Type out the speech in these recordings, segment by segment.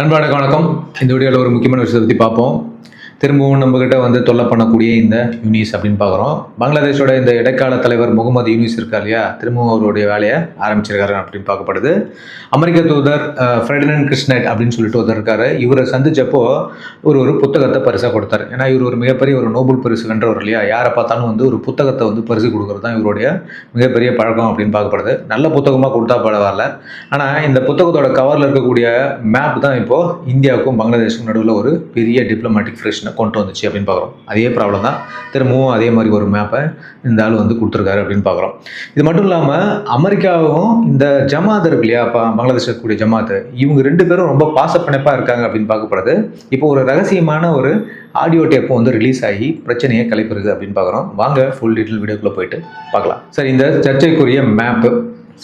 நண்பர்களுக்கு வணக்கம். இந்த வீடியோவில் ஒரு முக்கியமான விஷயத்தை பற்றி பார்ப்போம். திரும்பவும் நம்மக்கிட்ட வந்து தொல்லை பண்ணக்கூடிய இந்த யூனிஸ் அப்படின்னு பார்க்குறோம். பங்களாதேஷோட இந்த இடைக்கால தலைவர் முகமது யூனிஸ் இருக்கா இல்லையா? திரும்பவும் அவருடைய வேலையை ஆரம்பிச்சிருக்காரு அப்படின்னு பார்க்கப்படுது. அமெரிக்க தூதர் ஃப்ரெடினன் கிருஷ்ணட் அப்படின்னு சொல்லிட்டு ஒருத்தர் இருக்காரு. இவரை சந்திச்சப்போ ஒரு ஒரு புத்தகத்தை பரிசாக கொடுத்தாரு. ஏன்னா இவர் ஒரு மிகப்பெரிய ஒரு நோபல் பரிசு வென்றவர் இல்லையா? யாரை பார்த்தாலும் வந்து ஒரு புத்தகத்தை வந்து பரிசு கொடுக்குறது தான் இவருடைய மிகப்பெரிய பழக்கம் அப்படின்னு பார்க்கப்படுது. நல்ல புத்தகமாக கொடுத்தா பரவாயில்ல ஆனால் இந்த புத்தகத்தோட கவரில் இருக்கக்கூடிய மேப் தான் இப்போது இந்தியாவுக்கும் பங்களாதேஷுக்கும் நடுவில் ஒரு பெரிய டிப்ளமேட்டிக் ஃப்ரெஷ்னை கொண்டு வந்துச்சு அப்படின்னு பார்க்குறோம். அதே ப்ராப்ளம் தான். திரும்பவும் அதே மாதிரி ஒரு மேப்பை இந்த ஆள் வந்து கொடுத்துருக்காரு அப்படின்னு பார்க்குறோம். இது மட்டும் இல்லாமல் அமெரிக்காவும் இந்த ஜமாத் இருக்கு இல்லையா? இப்போ பங்களாதேஷ் இருக்கக்கூடிய ஜமாத் இவங்க ரெண்டு பேரும் ரொம்ப பாசப்பிணைப்பாக இருக்காங்க அப்படின்னு பார்க்கப்படுது. இப்போ ஒரு ரகசியமான ஒரு ஆடியோ டேப்பும் வந்து ரிலீஸ் ஆகி பிரச்சனையை கிளப்பிருக்கு அப்படின்னு பார்க்குறோம். வாங்க ஃபுல் டீட்டெயில் வீடியோக்குள்ளே போயிட்டு பார்க்கலாம். சரி இந்த சர்ச்சைக்குரிய மேப்பு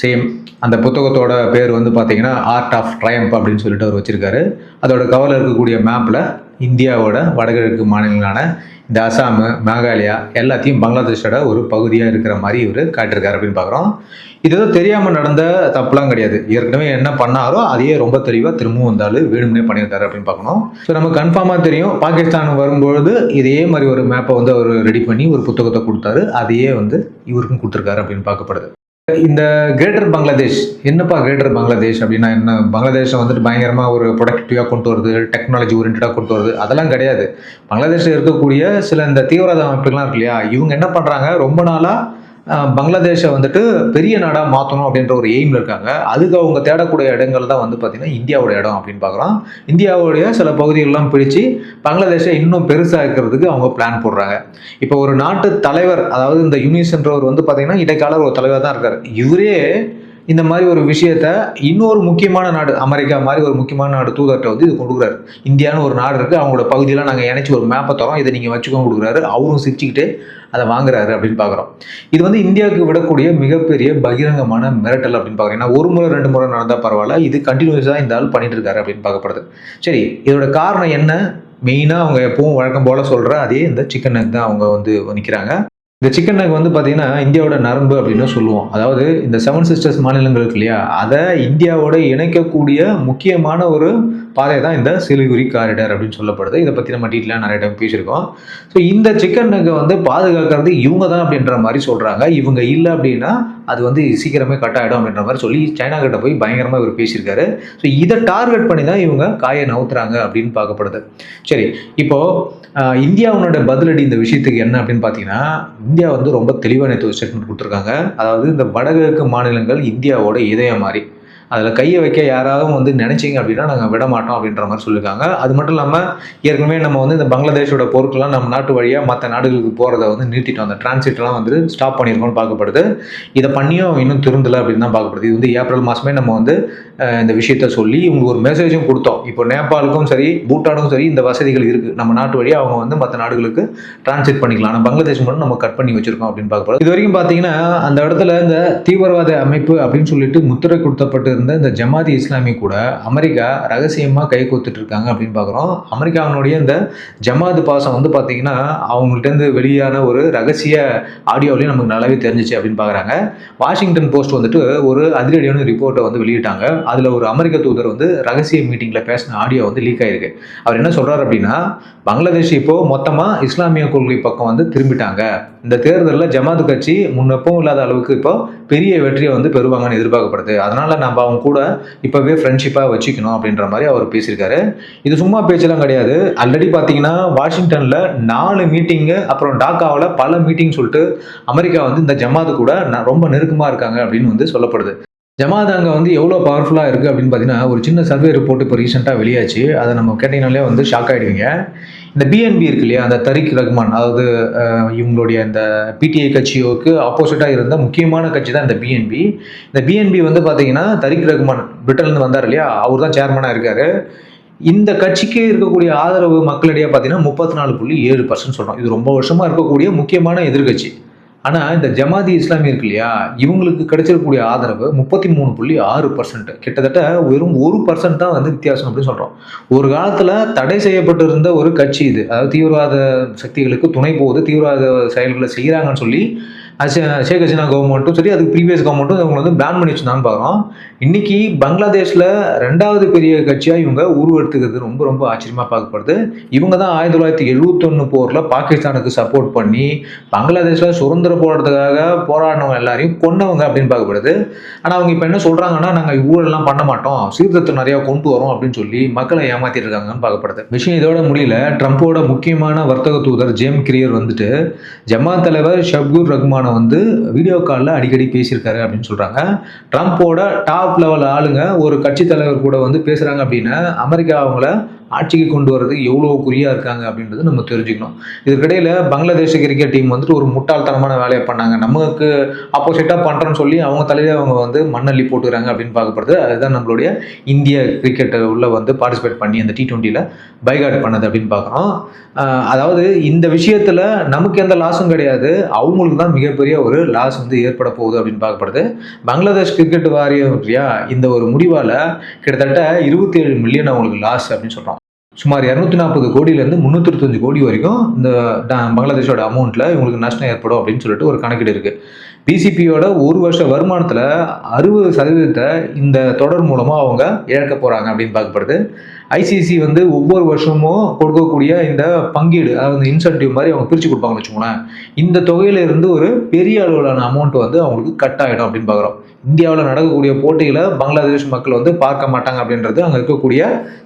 சேம் அந்த புத்தகத்தோட பேர் வந்து பார்த்தீங்கன்னா ஆர்ட் ஆஃப் ட்ரையம்ப் அப்படின்னு சொல்லிட்டு அவர் வச்சிருக்காரு. அதோட கவரில் இருக்கக்கூடிய மேப்பில் இந்தியாவோட வடகிழக்கு மாநிலங்களான இந்த அசாம் மேகாலயா எல்லாத்தையும் பங்களாதேஷோட ஒரு பகுதியாக இருக்கிற மாதிரி இவர் காட்டியிருக்காரு அப்படின்னு பார்க்குறோம். இது ஏதோ தெரியாமல் நடந்த தப்புலாம் கிடையாது. ஏற்கனவே என்ன பண்ணாரோ அதையே ரொம்ப தெளிவாக திரும்பவும் வந்தாலும் வேணும்னே பண்ணியிருக்காரு அப்படின்னு பார்க்கணும். ஸோ நம்ம கன்ஃபார்மாக தெரியும். பாகிஸ்தான் வரும்பொழுது இதே மாதிரி ஒரு மேப்பை வந்து அவர் ரெடி பண்ணி ஒரு புத்தகத்தை கொடுத்தாரு. அதையே வந்து இவருக்கும் கொடுத்துருக்காரு அப்படின்னு பார்க்கப்படுது. இந்த கிரேட்டர் பங்களாதேஷ் என்னப்பா கிரேட்டர் பங்களாதேஷ் அப்படின்னா என்ன? பங்களாதேஷை வந்துட்டு பயங்கரமாக ஒரு ப்ரொடக்டிவாக கொண்டு வருது டெக்னாலஜி ஓரியன்டாக கொண்டு வருது. அதெல்லாம் கிடையாது. பங்களாதேஷில் இருக்கக்கூடிய சில இந்த தீவிரவாத அமைப்புகள்லாம் இருக்கு இல்லையா? இவங்க என்ன பண்ணுறாங்க ரொம்ப நாளாக பங்களாதேஷை வந்துட்டு பெரிய நாடாக மாற்றணும் அப்படின்ற ஒரு எய்மில் இருக்காங்க. அதுக்கு அவங்க தேடக்கூடிய இடங்கள் தான் வந்து பார்த்திங்கன்னா இந்தியாவோட இடம் அப்படின்னு பார்க்குறோம் இந்தியாவுடைய சில பகுதிகளெலாம் பிரித்து பங்களாதேஷை இன்னும் பெருசாக இருக்கிறதுக்கு அவங்க பிளான் போடுறாங்க. இப்போ ஒரு நாட்டு தலைவர் அதாவது இந்த யூனிசன்றவர் வந்து பார்த்திங்கன்னா இடைக்கால ஒரு தலைவர் தான் இருக்கார். இவரே இந்த மாதிரி ஒரு விஷயத்த இன்னொரு முக்கியமான நாடு அமெரிக்கா மாதிரி ஒரு முக்கியமான நாடு தூதர்கிட்ட வந்து இது கொடுக்குறாரு இந்தியான்னு ஒரு நாடு இருக்குது அவங்களோட பகுதியெல்லாம் நாங்கள் இணைச்சி ஒரு மேப்பை தரோம் இதை நீங்கள் வச்சுக்கோங்க கொடுக்குறாரு அவரும் சிரிச்சுக்கிட்டு அதை வாங்குறாரு அப்படின்னு பார்க்குறோம். இது வந்து இந்தியாவுக்கு விடக்கூடிய மிகப்பெரிய பகிரங்கமான மிரட்டல் அப்படின்னு பார்க்குறோம். ஏன்னா ஒரு முறை ரெண்டு முறை நடந்தால் பரவாயில்ல இது கண்டினியூஸாக இந்த ஆள் பண்ணிட்டு இருக்காரு அப்படின்னு பார்க்கப்படுது. சரி இதோட காரணம் என்ன? மெயினாக அவங்க எப்பவும் வழக்கம் போல் சொல்கிற அதே இந்த சிக்கன் தான் அவங்க வந்து நிற்கிறாங்க இந்த சிக்கன் நக் வந்து பார்த்தீங்கன்னா இந்தியாவோட நரம்பு அப்படின்னு சொல்லுவோம். அதாவது இந்த செவன் சிஸ்டர்ஸ் மாநிலங்கள் இருக்கு இல்லையா? அதை இந்தியாவோட இணைக்கக்கூடிய முக்கியமான ஒரு பாதை தான் இந்த சிலிகுரி காரிடர் அப்படின்னு சொல்லப்படுது. இதை பற்றி நம்ம டீட்டெயிலாக நிறைய டைம் பேசியிருக்கோம். ஸோ இந்த சிக்கன் நக்கை வந்து பாதுகாக்கிறது இவங்க தான் அப்படின்ற மாதிரி சொல்கிறாங்க இவங்க இல்லை அப்படின்னா அது வந்து சீக்கிரமே கட் ஆகிடும் அப்படின்ற மாதிரி சொல்லி சைனா கிட்ட போய் பயங்கரமாக இவர் பேசியிருக்காரு. ஸோ இதை டார்கெட் பண்ணி தான் இவங்க காயை நவுத்துறாங்க அப்படின்னு பார்க்கப்படுது. சரி இப்போது இந்தியாவுனோட பதிலடி இந்த விஷயத்துக்கு என்ன அப்படின்னு பார்த்தீங்கன்னா இந்தியா வந்து ரொம்ப தெளிவான ஸ்டேட்மெண்ட் கொடுத்துருக்காங்க. அதாவது இந்த வடகிழக்கு மாநிலங்கள் இந்தியாவோட இதயம் மாதிரி. அதில் கையை வைக்க யாராவது வந்து நினைச்சிங்க அப்படின்னா நாங்கள் விட மாட்டோம் அப்படின்ற மாதிரி சொல்லியிருக்காங்க. அது மட்டும் இல்லாமல் ஏற்கனவே நம்ம வந்து இந்த பங்களாதேஷோட பொருட்கள்லாம் நம்ம நாட்டு வழியாக மற்ற நாடுகளுக்கு போகிறத வந்து நிறுத்திட்டோம். அந்த டிரான்சிட்லாம் வந்து ஸ்டாப் பண்ணியிருக்கோம்னு பார்க்கப்படுது. இதை பண்ணியும் இன்னும் திருந்தலை அப்படின்னு தான் பார்க்கப்படுது. இது வந்து ஏப்ரல் மாதமே நம்ம வந்து இந்த விஷயத்த சொல்லி இவங்களுக்கு ஒரு மெசேஜும் கொடுத்தோம். இப்போ நேபாளுக்கும் சரி பூட்டானுக்கும் சரி இந்த வசதிகள் இருக்குது நம்ம நாட்டு வழியாக அவங்க வந்து மற்ற நாடுகளுக்கு டிரான்சிட் பண்ணிக்கலாம். ஆனால் பங்களாதேஷ் மட்டும் நம்ம கட் பண்ணி வச்சிருக்கோம் அப்படின்னு பார்க்கப்படுது. இது வரைக்கும் பார்த்தீங்கன்னா அந்த இடத்துல இந்த தீவிரவாத அமைப்பு அப்படின்னு சொல்லிட்டு முத்திரை கொடுத்தப்பட்டு இருந்த இந்த ஜமாதி இஸ்லாமி கூட அமெரிக்கா ரகசியமாக கை கோத்துட்டு இருக்காங்க அப்படின்னு பார்க்குறோம். அமெரிக்காவினுடைய இந்த ஜமாத் பாசம் வந்து பார்த்தீங்கன்னா அவங்கள்ட்டேருந்து வெளியான ஒரு ரகசிய ஆடியோவிலையும் நமக்கு நல்லாவே தெரிஞ்சிச்சு அப்படின்னு பார்க்குறாங்க. வாஷிங்டன் போஸ்ட் வந்துட்டு ஒரு அதிரடியான ரிப்போர்ட்டை வந்து வெளியிட்டாங்க. அதில் ஒரு அமெரிக்க தூதர் வந்து ரகசிய மீட்டிங்கில் பேசின ஆடியோ வந்து லீக் ஆயிருக்கு. அவர் என்ன சொல்கிறார் அப்படின்னா பங்களாதேஷ் இப்போ மொத்தமாக இஸ்லாமிய கொள்கை பக்கம் வந்து திரும்பிட்டாங்க. இந்த தேர்தலில் ஜமாத் கட்சி முன்னெப்பவும் இல்லாத அளவுக்கு இப்போ பெரிய வெற்றியை வந்து பெறுவாங்கன்னு எதிர்பார்க்கப்படுது. அதனால் நம்ம அவங்க கூட இப்போவே ஃப்ரெண்ட்ஷிப்பாக வச்சுக்கணும் அப்படின்ற மாதிரி அவர் பேசியிருக்காரு. இது சும்மா பேச்செல்லாம் கிடையாது. ஆல்ரெடி பார்த்தீங்கன்னா வாஷிங்டனில் நாலு மீட்டிங்கு அப்புறம் டாக்காவில் பல மீட்டிங் சொல்லிட்டு அமெரிக்கா வந்து இந்த ஜமாத் கூட ரொம்ப நெருக்கமாக இருக்காங்க அப்படின்னு வந்து சொல்லப்படுது. ஜமாத் அங்கே வந்து எவ்வளோ பவர்ஃபுல்லாக இருக்குது அப்படின்னு பார்த்தீங்கன்னா ஒரு சின்ன சர்வே ரிப்போர்ட் இப்போ ரீசெண்டாக வெளியாச்சு. அதை நம்ம கேட்டிங்கனாலே வந்து ஷாக் ஆகிடுவீங்க இந்த பிஎன்பி இருக்கு இல்லையா அந்த தரிக் ரஹ்மான் அதாவது இவங்களுடைய இந்த பிடிஐ கட்சியோக்கு ஆப்போசிட்டாக இருந்த முக்கியமான கட்சி தான் இந்த பிஎன்பி இந்த பிஎன்பி வந்து பார்த்தீங்கன்னா தரிக் ரஹ்மான் பிரிட்டன்லேருந்து வந்தார் இல்லையா? அவர் தான் சேர்மனாக இருக்காரு. இந்த கட்சிக்கு இருக்கக்கூடிய ஆதரவு மக்களிடையே பார்த்தீங்கன்னா முப்பத்தி நாலு புள்ளி ஏழு பர்சன்ட் சொல்கிறோம் இது ரொம்ப வருஷமாக இருக்கக்கூடிய முக்கியமான எதிர்கட்சி. ஆனால் இந்த ஜமாதி இஸ்லாமி இருக்கு இல்லையா இவங்களுக்கு கிடைச்சிருக்கக்கூடிய ஆதரவு முப்பத்தி மூணு புள்ளி ஆறு பர்சன்ட் கிட்டத்தட்ட வெறும் ஒரு பர்சன்ட் தான் வந்து வித்தியாசம் அப்படின்னு சொல்கிறோம் ஒரு காலத்தில் தடை செய்யப்பட்டிருந்த ஒரு கட்சி இது. அதாவது தீவிரவாத சக்திகளுக்கு துணை போகுது தீவிரவாத செயல்களை செய்கிறாங்கன்னு சொல்லி ஷேக் ஹசீனா கவர்மெண்ட்டும் சரி அதுக்கு ப்ரீவியஸ் கவர்மெண்ட்டும் இவங்க வந்து பேன் பண்ணி வச்சுருந்தான்னு பார்க்குறோம். இன்னைக்கு பங்களாதேஷில் ரெண்டாவது பெரிய கட்சியாக இவங்க உருவெடுத்துக்கிறது ரொம்ப ரொம்ப ஆச்சரியமாக பார்க்கப்படுது. இவங்க தான் ஆயிரத்தி தொள்ளாயிரத்தி எழுபத்தொன்று போரில் பாகிஸ்தானுக்கு சப்போர்ட் பண்ணி பங்களாதேஷில் சுதந்திர போராட்டத்துக்காக போராடினவங்க எல்லாரையும் கொன்னவங்க அப்படின்னு பார்க்கப்படுது. ஆனால் அவங்க இப்போ என்ன சொல்கிறாங்கன்னா நாங்கள் ஊழல்லாம் பண்ண மாட்டோம். சீர்திருத்தம் நிறையா கொண்டு வரோம் அப்படின்னு சொல்லி மக்களை ஏமாற்றிட்டு இருக்காங்கன்னு பார்க்கப்படுது. விஷயம் இதோட முடியல. ட்ரம்ப்போட முக்கியமான வர்த்தக தூதர் ஜேம் கிரியர் வந்துட்டு ஜமாத் தலைவர் ஷப்கூர் ரஹ்மான் வந்து வீடியோ காலில் அடிக்கடி பேசியிருக்காரு அப்படின்னு சொல்கிறாங்க ட்ரம்ப்போட டாப் லெவல் ஆளுங்க ஒரு கட்சி தலைவர் கூட வந்து பேசுகிறாங்க அப்படின்னா அமெரிக்கா அவங்கள ஆட்சிக்கு கொண்டு வரதுக்கு எவ்வளோ குறியாக இருக்காங்க அப்படின்றது நம்ம தெரிஞ்சுக்கணும். இதுக்கிடையில் பங்களாதேஷ் கிரிக்கெட் டீம் வந்துட்டு ஒரு முட்டாள்தனமான வேலையை பண்ணாங்க. நமக்கு ஆப்போசிட்டாக பண்ணுறோன்னு சொல்லி அவங்க தலையில அவங்க வந்து மண்ணள்ளி போட்டுக்கிறாங்க அப்படின்னு பார்க்கப்படுது. அதுதான் நம்மளுடைய இந்திய கிரிக்கெட் உள்ள வந்து பார்ட்டிசிபேட் பண்ணி அந்த டி ட்வெண்ட்டியில் பைகாட் பண்ணது அப்படின்னு பார்க்குறோம். அதாவது இந்த விஷயத்தில் நமக்கு எந்த லாஸும் கிடையாது. அவங்களுக்கு தான் மிகப்பெரிய ஒரு லாஸ் வந்து ஏற்பட போகுது அப்படின்னு பார்க்கப்படுது. பங்களாதேஷ் கிரிக்கெட் வாரியம் இல்லையா இந்த ஒரு முடிவால் கிட்டத்தட்ட இருபத்தி ஏழு மில்லியன் அவங்களுக்கு லாஸ் அப்படின்னு சொல்கிறோம் சுமார் இரநூத்தி நாற்பது கோடியிலேருந்து முந்நூற்றி இருபத்தஞ்சு கோடி வரைக்கும் இந்த ட- பங்களாதேஷோட அமௌண்ட்டில் இவங்களுக்கு நஷ்டம் ஏற்படும் அப்படின்னு சொல்லிட்டு ஒரு கணக்கீடு இருக்குது பிசிபியோட ஒரு வருஷ வருமானத்தில் அறுபது சதவீதத்தை இந்த தொடர் மூலமாக அவங்க இழக்க போகிறாங்க அப்படின்னு பார்க்கப்படுது. ஐசிசி வந்து ஒவ்வொரு வருஷமும் கொடுக்கக்கூடிய இந்த பங்கீடு அதாவது இன்சென்டிவ் மாதிரி அவங்க பிரித்து கொடுப்பாங்கன்னு வச்சுக்கோங்களேன். இந்த தொகையில இருந்து ஒரு பெரிய அளவிலான அமௌண்ட் வந்து அவங்களுக்கு கட் ஆகிடும் அப்படின்னு பார்க்குறோம். இந்தியாவில் நடக்கக்கூடிய போட்டிகளை பங்களாதேஷ் மக்கள் வந்து பார்க்க மாட்டாங்க அப்படின்றது அங்கே இருக்கக்கூடிய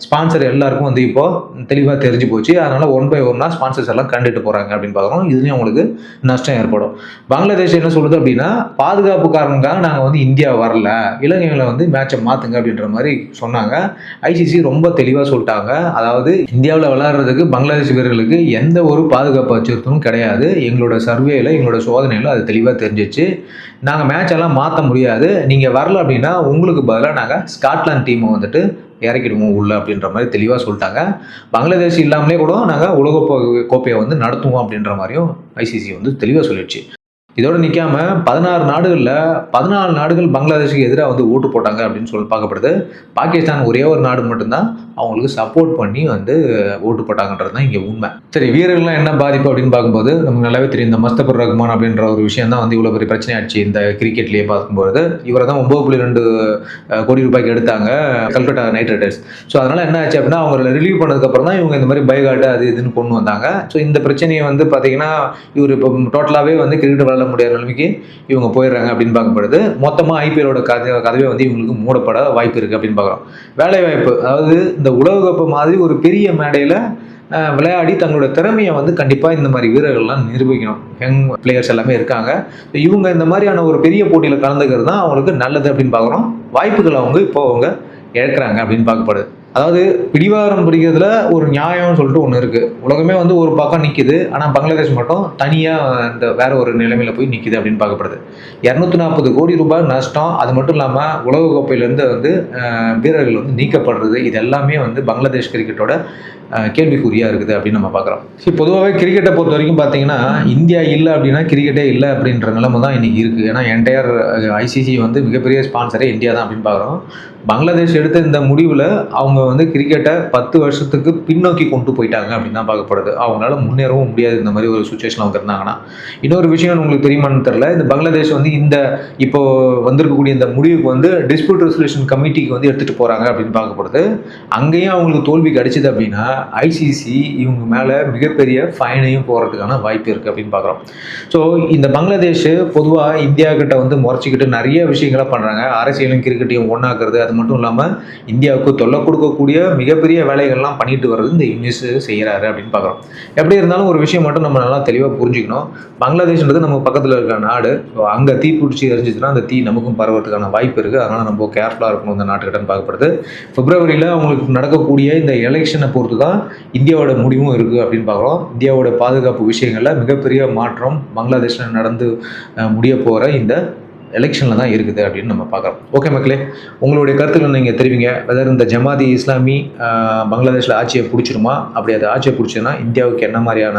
ஸ்பான்சர் எல்லாருக்கும் வந்து இப்போ தெளிவாக தெரிஞ்சு போச்சு. அதனால ஒன் பை ஒன்னாக ஸ்பான்சர்ஸ் எல்லாம் கண்டுட்டு போகிறாங்க அப்படின்னு பார்க்குறோம். இதுலேயும் அவங்களுக்கு நஷ்டம் ஏற்படும். பங்களாதேஷ் என்ன சொல்லுது அப்படின்னா பாதுகாப்பு காரணங்களுக்காக நாங்கள் வந்து இந்தியா வரல இலங்கைகளை வந்து மேட்சை மாற்றுங்க அப்படின்ற மாதிரி சொன்னாங்க. ஐசிசி ரொம்ப தெளிவாக தெளிவாக சொல்லிட்டாங்க. அதாவது இந்தியாவில் விளையாடுறதுக்கு பங்களாதேஷ் வீரர்களுக்கு எந்த ஒரு பாதுகாப்பு அச்சுறுத்தலும் கிடையாது. எங்களோட சர்வேயில் எங்களோட சோதனையில் அது தெளிவாக தெரிஞ்சிச்சு. நாங்கள் மேட்செல்லாம் மாற்ற முடியாது. நீங்கள் வரல அப்படின்னா உங்களுக்கு பதிலாக நாங்கள் ஸ்காட்லாந்து டீமை வந்துட்டு இறக்கிடுவோம் உள்ள அப்படின்ற மாதிரி தெளிவாக சொல்லிட்டாங்க. பங்களாதேஷ் இல்லாமலே கூட நாங்கள் உலக கோப்பையை வந்து நடத்துவோம் அப்படின்ற மாதிரியும் ஐசிசி வந்து தெளிவாக சொல்லிடுச்சு. இதோடு நிற்காம பதினாறு நாடுகளில் பதினாலு நாடுகள் பங்களாதேஷுக்கு எதிராக வந்து ஓட்டு போட்டாங்க அப்படின்னு சொல்லி பார்க்கப்படுது. பாகிஸ்தான் ஒரே ஒரு நாடு மட்டும்தான் அவங்களுக்கு சப்போர்ட் பண்ணி வந்து ஓட்டு போட்டாங்கன்றது தான் இங்கே உண்மை. சரி வீரர்கள்லாம் என்ன பாதிப்பு அப்படின்னு பார்க்கும்போது நமக்கு நல்லாவே தெரியும். இந்த மஸ்தபுர் ரஹ்மான் அப்படின்ற ஒரு விஷயம் தான் வந்து இவ்வளோ பெரிய பிரச்சனை ஆச்சு இந்த கிரிக்கெட்லேயே பார்க்கும்போது இவரை தான் ஒம்பது புள்ளி ரெண்டு கோடி ரூபாய்க்கு எடுத்தாங்க கல்கட்டா நைட் ரைடர்ஸ் ஸோ அதனால் என்ன ஆச்சு அப்படின்னா அவங்கள ரிலீவ் பண்ணதுக்கப்புறம் தான் இவங்க இந்த மாதிரி பைகாட்டு அது இதுன்னு கொண்டு வந்தாங்க. ஸோ இந்த பிரச்சனையை வந்து பார்த்தீங்கன்னா இவர் இப்போ டோட்டலாகவே வந்து கிரிக்கெட் தள்ள முடியாத நிலைமைக்கு இவங்க போயிடுறாங்க அப்படின்னு பார்க்கப்படுது. மொத்தமாக ஐபிஎலோட கதை கதவே வந்து இவங்களுக்கு மூடப்பட வாய்ப்பு இருக்குது அப்படின்னு பார்க்குறோம். வேலை வாய்ப்பு அதாவது இந்த உலகக்கப்பு மாதிரி ஒரு பெரிய மேடையில் விளையாடி தங்களோட திறமையை வந்து கண்டிப்பாக இந்த மாதிரி வீரர்கள்லாம் நிரூபிக்கணும். யங் பிளேயர்ஸ் எல்லாமே இருக்காங்க. இவங்க இந்த மாதிரியான ஒரு பெரிய போட்டியில் கலந்துக்கிறது தான் அவங்களுக்கு நல்லது அப்படின்னு பார்க்குறோம். வாய்ப்புகள் அவங்க இப்போ அவங்க இழக்கிறாங்க அப்படின்னு பார்க்கப்படுது. அதாவது பிடிவாரம் பிடிக்கிறதுல ஒரு நியாயம்னு சொல்லிட்டு ஒன்று இருக்குது உலகமே வந்து ஒரு பக்கம் நிற்கிது ஆனால் பங்களாதேஷ் மட்டும் தனியாக இந்த வேற ஒரு நிலைமையில் போய் நிற்கிது அப்படின்னு பார்க்கப்படுது. இரநூத்தி நாற்பது கோடி ரூபாய் நஷ்டம். அது மட்டும் இல்லாமல் உலக கோப்பையிலேருந்து வந்து வீரர்கள் வந்து நீக்கப்படுறது. இது எல்லாமே வந்து பங்களாதேஷ் கிரிக்கெட்டோட கேள்விக்குறியாக இருக்குது அப்படின்னு நம்ம பார்க்குறோம். சரி பொதுவாகவே கிரிக்கெட்டை பொறுத்த வரைக்கும் பார்த்தீங்கன்னா இந்தியா இல்லை அப்படின்னா கிரிக்கெட்டே இல்லை அப்படின்ற நிலைமை தான் இன்றைக்கி இருக்குது ஏன்னா என்டையர் ஐசிசி வந்து மிகப்பெரிய ஸ்பான்சரே இந்தியா தான் அப்படின்னு பார்க்குறோம். பங்களாதேஷ் எடுத்த இந்த முடிவில் அவங்க வந்து கிரிக்கெட்டை பத்து வருஷத்துக்கு பின்னோக்கி கொண்டு போயிட்டாங்க அப்படின்னு தான் பார்க்கப்படுது. அவங்களால முன்னேறவும் முடியாது இந்த மாதிரி ஒரு சுச்சுவேஷன் அவங்க இருந்தாங்கன்னா. இன்னொரு விஷயம் உங்களுக்கு தெரியுமான்னு தெரில இந்த பங்களாதேஷ் வந்து இந்த இப்போ வந்திருக்கக்கூடிய இந்த முடிவுக்கு வந்து டிஸ்பியூட் ரெசல்யூஷன் கமிட்டிக்கு வந்து எடுத்துகிட்டு போகிறாங்க அப்படின்னு பார்க்கப்படுது. அங்கேயும் அவங்களுக்கு தோல்வி கிடைச்சிது அப்படின்னா ஐசிசி இவங்க மேலே மிகப்பெரிய ஃபைனையும் போகிறதுக்கான வாய்ப்பு இருக்குது அப்படின்னு பார்க்குறோம். ஸோ இந்த பங்களாதேஷ் பொதுவாக இந்தியா கிட்ட வந்து முறைச்சிக்கிட்டு நிறைய விஷயங்களை பண்ணுறாங்க அரசியலும் கிரிக்கெட்டையும் ஒன்றாக்குறது அது மட்டும் இல்லாமல் இந்தியாவுக்கு தொல்லை கொடுக்கக்கூடிய மிகப்பெரிய வேலைகள்லாம் பண்ணிட்டு வர்றது இந்த யூனிஸ் செய்கிறாரு அப்படின்னு பார்க்குறோம். எப்படி இருந்தாலும் ஒரு விஷயம் மட்டும் நம்ம நல்லா தெளிவாக புரிஞ்சுக்கணும். பங்களாதேஷ்ன்றது நம்ம பக்கத்தில் இருக்கிற நாடு. ஸோ அங்கே தீ பிடிச்சி எரிஞ்சிச்சுன்னா அந்த தீ நமக்கும் பரவறதுக்கான வாய்ப்பு இருக்குது அதனால் நம்ம கேர்ஃபுல்லாக இருக்கணும் இந்த நாட்டுக்கிட்டன்னு பார்க்கப்படுது. பிப்ரவரியில் அவங்களுக்கு நடக்கக்கூடிய இந்த எலெக்ஷனை பொறுத்து தான் இந்தியாவோட முடிவும் இருக்குது அப்படின்னு பார்க்குறோம். இந்தியாவோட பாதுகாப்பு விஷயங்களில் மிகப்பெரிய மாற்றம் பங்களாதேஷில் நடந்து முடிய போகிற இந்த எலெக்ஷனில் தான் இருக்குது அப்படின்னு நம்ம பார்க்குறோம். ஓகே மக்களே உங்களுடைய கருத்துக்களை நீங்கள் தெரிவிங்க. வெதர் இந்த ஜமாதி இஸ்லாமி பங்களாதேஷில் ஆட்சியை பிடிச்சிருமா? அப்படி அது ஆட்சியை பிடிச்சதுன்னா இந்தியாவுக்கு என்ன மாதிரியான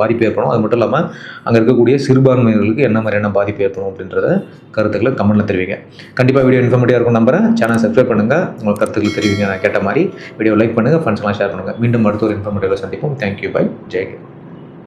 பாதிப்பு ஏற்படும்? அது மட்டும் இல்லாமல் அங்கே இருக்கக்கூடிய சிறுபான்மையினர்களுக்கு என்ன மாதிரியான பாதிப்பு ஏற்படும் அப்படின்றத கருத்துக்களை கமெண்ட்டில் தெரிவிங்க. கண்டிப்பாக வீடியோ இன்ஃபர்மேட்டிவாக இருக்கும் நம்புறேன். சேனல் சப்ஸ்கிரைப் பண்ணுங்கள் உங்கள் கருத்துக்களை தெரிவிங்க. நான் கேட்ட மாதிரி வீடியோ லைக் பண்ணுங்கள் ஃப்ரெண்ட்ஸ்லாம் ஷேர் பண்ணுங்கள் மீண்டும் அடுத்த ஒரு இன்ஃபர்மேட்டிவில் சந்திப்போம். Thank you bye ஜெய்கே